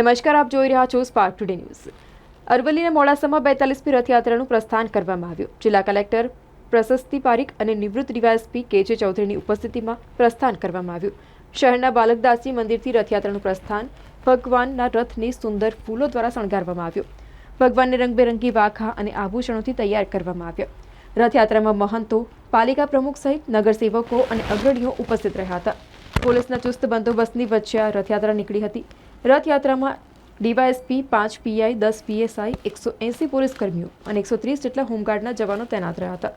નમસ્કાર, આપ જોઈ રહ્યા છો સ્પાર્ક ટુડે ન્યૂઝ અરવલ્લીના મોડાસામાં બેતાલીસમી રથયાત્રાનું પ્રસ્થાન કરવામાં આવ્યું. જિલ્લા કલેક્ટર પ્રશસ્તિ પારીખ અને નિવૃત્ત ડીવાયએસપી કે જે ચૌધરીની ઉપસ્થિતિમાં પ્રસ્થાન કરવામાં આવ્યું. શહેરના બાલકદાસજી મંદિરથી રથયાત્રાનું પ્રસ્થાન ભગવાનના રથને સુંદર ફૂલો દ્વારા શણગારવામાં આવ્યું. ભગવાનને રંગબેરંગી વાઘા અને આભૂષણોથી તૈયાર કરવામાં આવ્યા. રથયાત્રામાં મહંતો, પાલિકા પ્રમુખ સહિત નગરસેવકો અને અગ્રણીઓ ઉપસ્થિત રહ્યા હતા. પોલીસના ચુસ્ત બંદોબસ્તની વચ્ચે રથયાત્રા નીકળી હતી. રથયાત્રામાં ડીવાયએસપી, પાંચ પીઆઈ, દસ પીએસઆઈ, એકસો એંસી પોલીસ કર્મીઓ અને એકસો ત્રીસ જેટલા હોમગાર્ડના જવાનો તૈનાત રહ્યા હતા.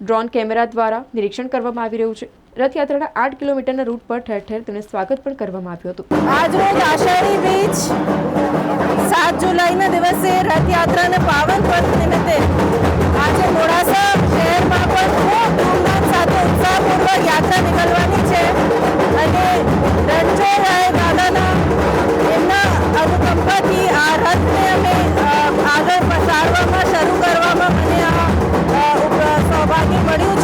ડ્રોન કેમેરા દ્વારા નિરીક્ષણ કરવામાં આવી રહ્યું છે. રથયાત્રાના આઠ કિલોમીટરના રૂટ પર ઠેર ઠેર તેમને સ્વાગત પણ કરવામાં આવ્યું હતું. આજરોજ આષાઢી બીજ, સાત જુલાઈના દિવસે રથયાત્રાના પાવન પર્વ નિમિત્તે આજે મોડાસા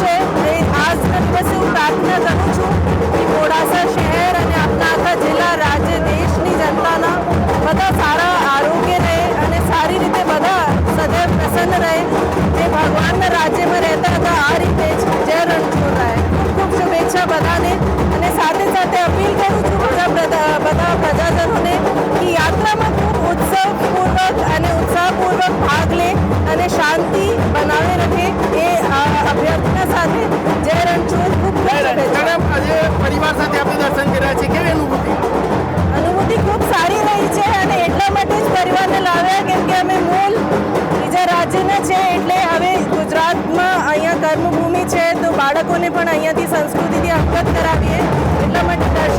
છે. એ આજના દિવસે હું પ્રાર્થના કરું છું કે મોડાસા શહેર અને આપણા આખા જિલ્લા રાજ્ય દેશની જનતાના બધા સારા આરોગ્ય રહે અને સારી રીતે બધા સદૈવ પ્રસન્ન રહે. જે ભગવાનના રાજ્યમાં રહેતા હતા, આ રીતે જ જય રણછોડરાય ખૂબ ખૂબ શુભેચ્છા બધાને. અને સાથે સાથે અપીલ મેડમ આજે પરિવાર સાથે આપણે દર્શન કર્યા છે. કેવી અનુભૂતિ? અનુભૂતિ ખૂબ સારી રહી છે અને એટલા માટે જ પરિવારને લાવ્યા કેમ કે અમે મૂળ બીજા રાજ્યના છે એટલે હવે ગુજરાતમાં અહીંયા કર્મભૂમિ છે તો બાળકોને પણ અહીંયાથી સંસ્કૃતિથી અવગત કરાવીએ એટલા માટે દર્શન